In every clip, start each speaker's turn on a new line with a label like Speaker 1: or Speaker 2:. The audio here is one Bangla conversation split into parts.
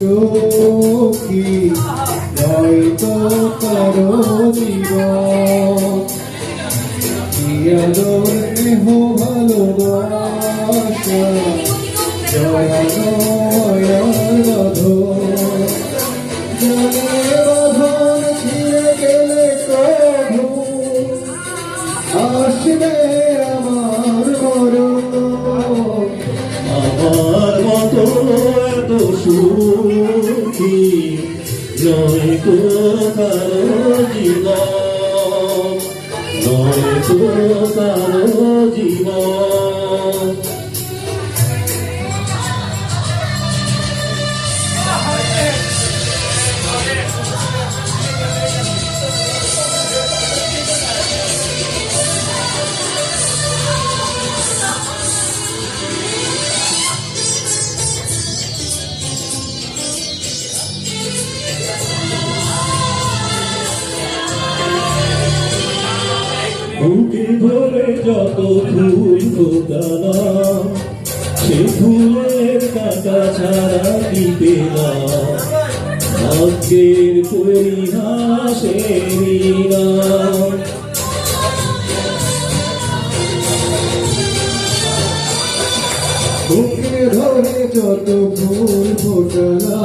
Speaker 1: সখী হয়তো কারও জীবন। কি ভালোবাসা জয়ানো
Speaker 2: সুখী নয় তো কারও জীবন নয় তো কারও জীবন বুকে ধরে যত ফুল ফোটালাম সে ফুলের কাটা ছাড়া দিতে না। ভাগ্যের পরিহাসে নিলাম
Speaker 1: বুকে ধরে যত ফুল ফোটালাম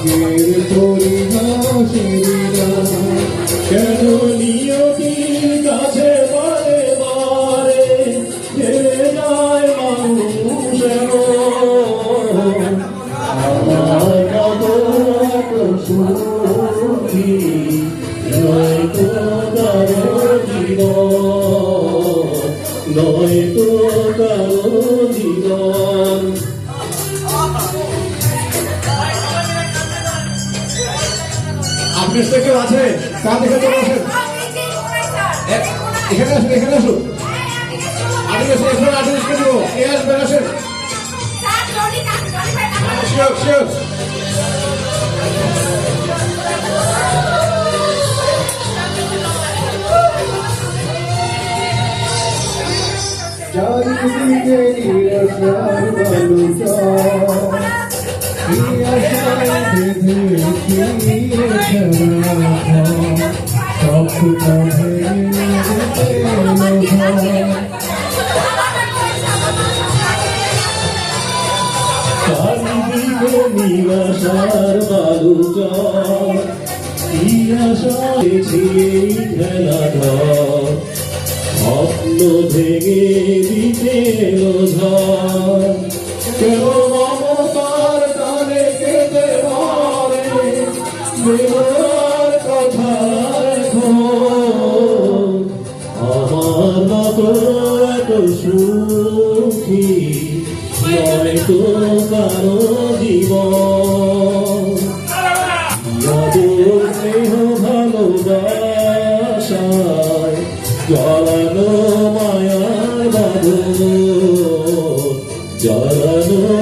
Speaker 1: ভাগ্যের পরিহাসে দিলাম
Speaker 2: কেন নিয়তির কাছে বারে বারে হেরে যায় মানুষ সুখী নয় তো কারও জীবন নয় তো কারও জীবন
Speaker 1: আপনার সাথে কেউ আছে তা দেখে চলে আসেন এখানে আসুন এখানে আসুন আপনি আসুন এখানে আর্টিস্টকে দেবো কে আসবেন আসেন শিওর শিওর চারিদিকে নিরাশার বালুচা কি আশায় বেঁধেছি খেলা
Speaker 2: স্বপ্ন ভেঙে দিতে এলো বেলার কথা এখন আমার মতো এত সুখী নয় তো কারও জীবন। স্নেহ ভালোবাসায় জড়ানো মায়ার বাঁধন, জড়ানো